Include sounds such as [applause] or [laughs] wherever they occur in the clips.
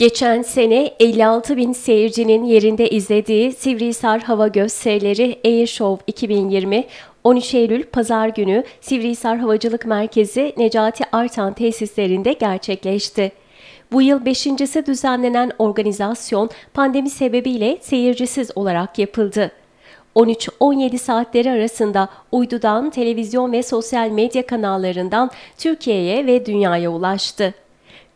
Geçen sene 56 bin seyircinin yerinde izlediği Sivrihisar Hava Gösterileri Air Show 2020, 13 Eylül Pazar günü Sivrihisar Havacılık Merkezi Necati Artan tesislerinde gerçekleşti. Bu yıl beşincisi düzenlenen organizasyon pandemi sebebiyle seyircisiz olarak yapıldı. 13-17 saatleri arasında uydudan, televizyon ve sosyal medya kanallarından Türkiye'ye ve dünyaya ulaştı.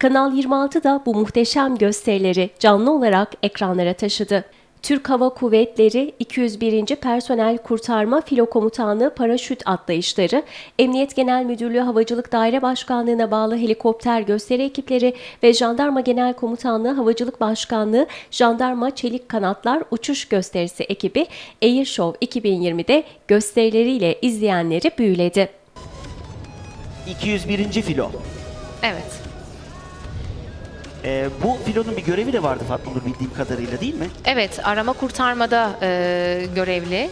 Kanal 26 da bu muhteşem gösterileri canlı olarak ekranlara taşıdı. Türk Hava Kuvvetleri 201. Personel Kurtarma Filo Komutanlığı Paraşüt Atlayışları, Emniyet Genel Müdürlüğü Havacılık Daire Başkanlığı'na bağlı helikopter gösteri ekipleri ve Jandarma Genel Komutanlığı Havacılık Başkanlığı Jandarma Çelik Kanatlar Uçuş Gösterisi ekibi Air Show 2020'de gösterileriyle izleyenleri büyüledi. 201. filo. Evet. Ee, bu filonun bir görevi de vardı Fatma Nur bildiğim kadarıyla değil mi? Evet, arama kurtarmada e, görevli.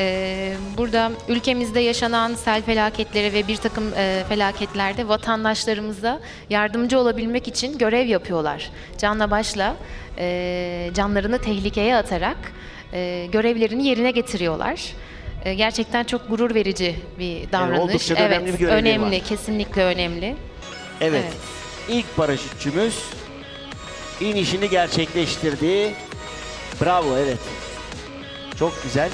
E, burada ülkemizde yaşanan sel felaketleri ve bir takım e, felaketlerde vatandaşlarımıza yardımcı olabilmek için görev yapıyorlar. Canla başla e, canlarını tehlikeye atarak e, görevlerini yerine getiriyorlar. E, gerçekten çok gurur verici bir davranış. oldukça da evet, önemli bir görevleri önemli, var. kesinlikle önemli. Evet. Evet. İlk paraşütçümüz inişini gerçekleştirdi. Bravo evet. Çok güzel.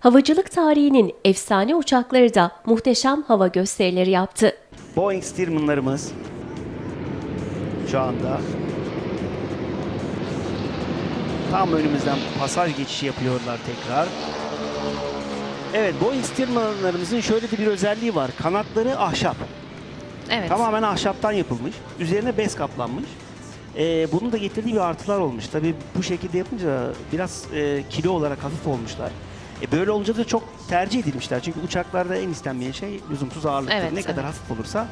Havacılık tarihinin efsane uçakları da muhteşem hava gösterileri yaptı. Boeing Stearman'larımız şu anda tam önümüzden pasaj geçişi yapıyorlar tekrar. Evet Boeing Stearman'larımızın şöyle de bir özelliği var. Kanatları ahşap. Evet. Tamamen ahşaptan yapılmış. Üzerine bez kaplanmış. Ee, bunun da getirdiği bir artılar olmuş. Tabii bu şekilde yapınca biraz e, kilo olarak hafif olmuşlar. E, böyle olunca da çok tercih edilmişler. Çünkü uçaklarda en istenmeyen şey lüzumsuz ağırlıktır. Evet, ne kadar evet. hafif olursa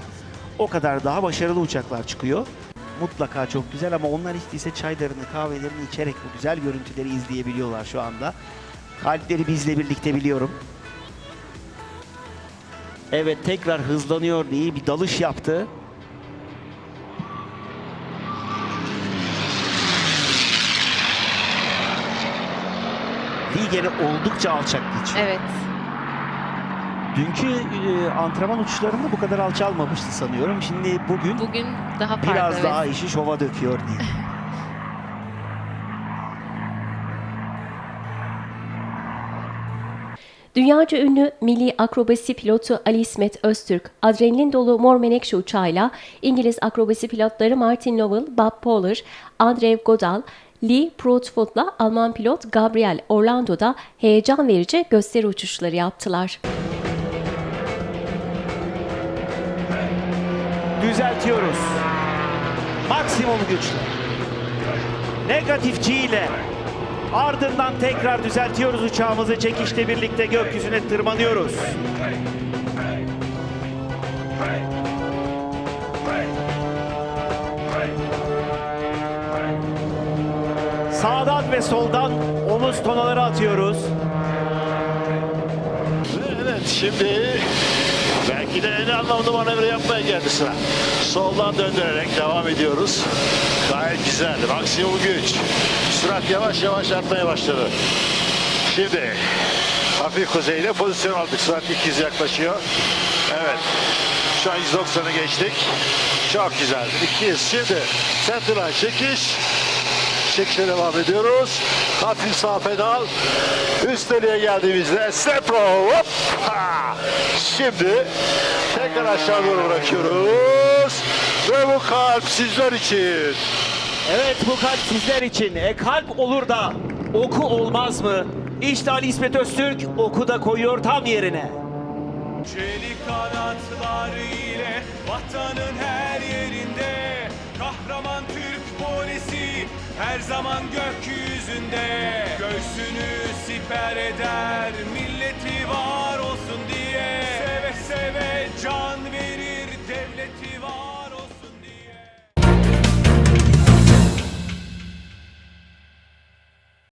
o kadar daha başarılı uçaklar çıkıyor. Mutlaka çok güzel ama onlar hiç değilse çaylarını, kahvelerini içerek bu güzel görüntüleri izleyebiliyorlar şu anda. Kalpleri bizle birlikte biliyorum. Evet tekrar hızlanıyor diye bir dalış yaptı. Lee gene oldukça alçak geçiyor. Evet. Dünkü e, antrenman uçuşlarında bu kadar alçalmamıştı sanıyorum. Şimdi bugün Bugün daha farklı. biraz evet. daha işi şova döküyor diye. [laughs] Dünyaca ünlü milli akrobasi pilotu Ali İsmet Öztürk, adrenalin dolu Mor Menekşe uçağıyla İngiliz akrobasi pilotları Martin Lovell, Bob Poller, Andrew Godal, Lee Proudfoot'la Alman pilot Gabriel Orlando'da heyecan verici gösteri uçuşları yaptılar. Düzeltiyoruz. Maksimum güçle. Negatif G ile ardından tekrar düzeltiyoruz uçağımızı. Çekişle birlikte gökyüzüne tırmanıyoruz. Sağdan ve soldan omuz tonaları atıyoruz. Evet şimdi belki de en anlamlı manevra yapmaya geldi sıra. Soldan döndürerek devam ediyoruz. Güzel. Maksimum güç. Sürat yavaş yavaş artmaya başladı. Şimdi hafif kuzeyde pozisyon aldık. Sürat 200 yaklaşıyor. Evet. Şu an 190'ı geçtik. Çok güzel. 200. Şimdi centerline çekiş. Çekişe devam ediyoruz. Hafif sağ pedal. Üst deliğe geldiğimizde step row. Hop. Şimdi tekrar aşağı doğru bırakıyoruz. Ve bu kalp sizler için. Evet bu kalp sizler için. E kalp olur da oku olmaz mı? İşte Ali İsmet Öztürk oku da koyuyor tam yerine. Çelik kanatlar ile vatanın her yerinde Kahraman Türk polisi her zaman gökyüzünde Göğsünü siper eder millet